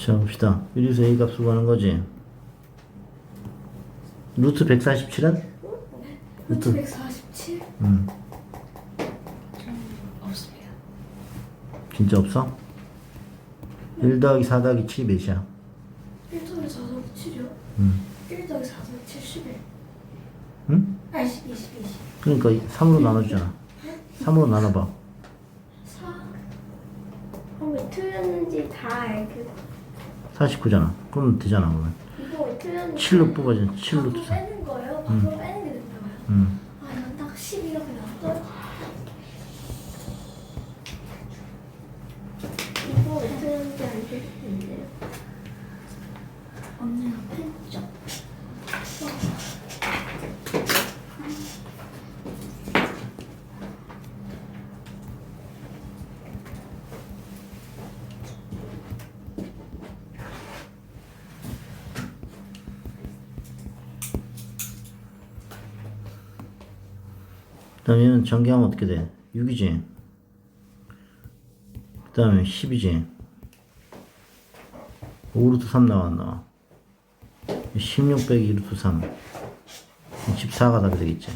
자 봅시다 여기서 A 값을 구하는 거지 루트 147은? 루트 147? 음 없습니다. 진짜 없어? 1 더하기 4 더하기 7이 몇이야? 1 더하기 4 더하기 7이요? 음. 1 더하기 4 더하기 7, 11. 응? 아, 20, 20, 20. 그러니까 3으로 나눠주잖아 3으로 나눠봐 4. 어, 왜 틀렸는지 다 알고. 49잖아 그러면 되잖아 그러면 이거 왜 틀렸는지. 7로 뽑아줘 7로 바로 두자 빼는 거예요? 바로 빼는 게 된다고요? 음. 아, 이건 딱10 이렇게 나왔어? 이거 왜 틀렸는지 알겠는데요? 언니가 팬죠? 그 다음에 얘는 전개하면 어떻게 돼? 6이지. 그 다음에 10이지. 5루트 3 나왔나? 16 빼기 2루트 3 14가 답이 되겠지